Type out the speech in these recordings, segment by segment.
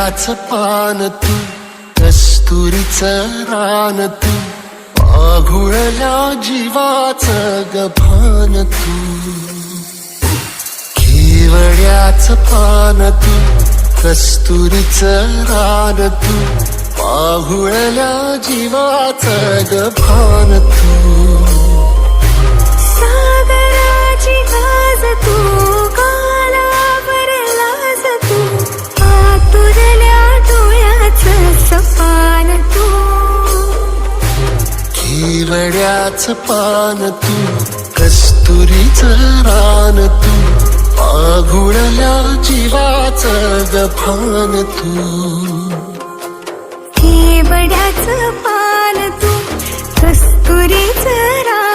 केवड्याच पान तू कस्तुरीच रान तू पाघुळल्या जीवाच गभान तू. खेवड्याच पान तू कस्तुरीच रान तू पाहुळल्या जीवाच गभान तू. केवड्याच पान तू कस्तुरीच रान तू पाघुळल्या जीवाच गफान तू. केवड्याच पान तू कस्तुरीच रान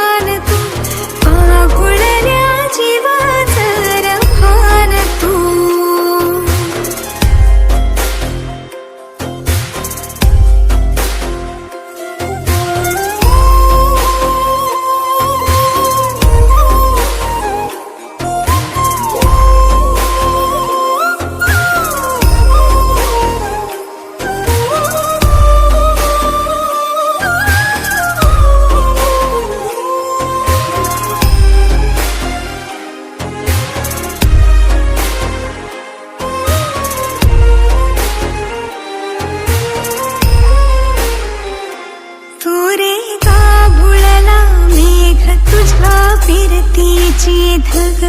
फिरतीची धग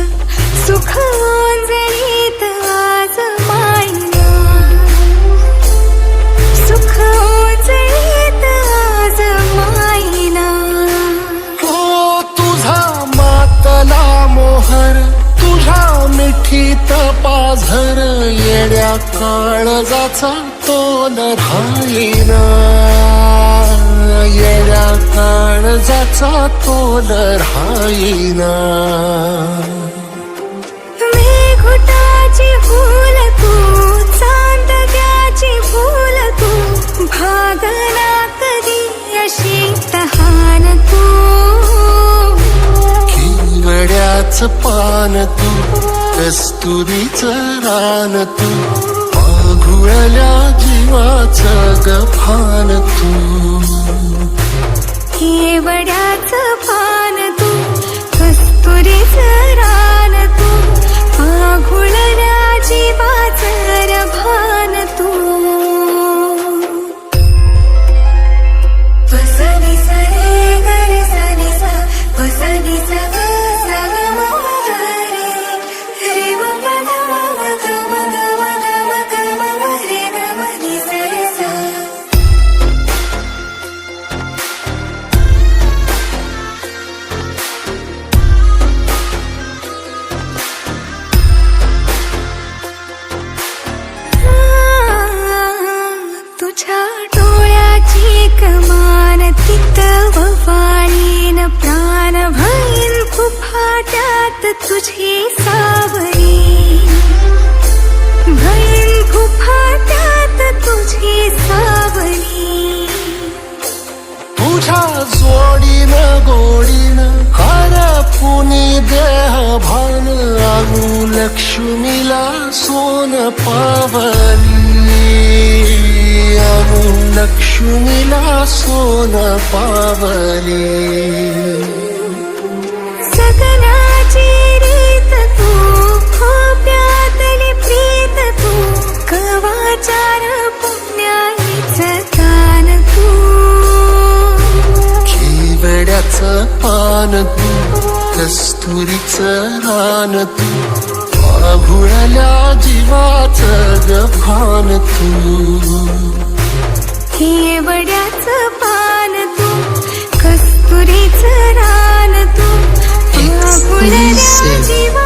सुख ओंजळीत आज मायना. सुख ओंजळीत आज मायना. हो तुझा मातला मोहर तुझा मिठीत पाझर येड्या काळजाचा तो न राहीना. येड्या काळजाचा तो राहीना. मेघुटाची फूल तू चांदण्याची फूल तू भागना कधी अशी तहान तू. केवड्याच पान तू कस्तुरीच रान तू पाघुळल्या जीवाचा गफान तू एवढ्या सोन पावली. सगनाची रीत तू खोप्यातली प्रीत तू कवाचार केवड्याच पान तू कस्तुरीच रान तू पाघुळल्या जीवाच गभान तू. केवड्याचं पान तू कस्तुरीचं रान तू आकुळल्या जीवा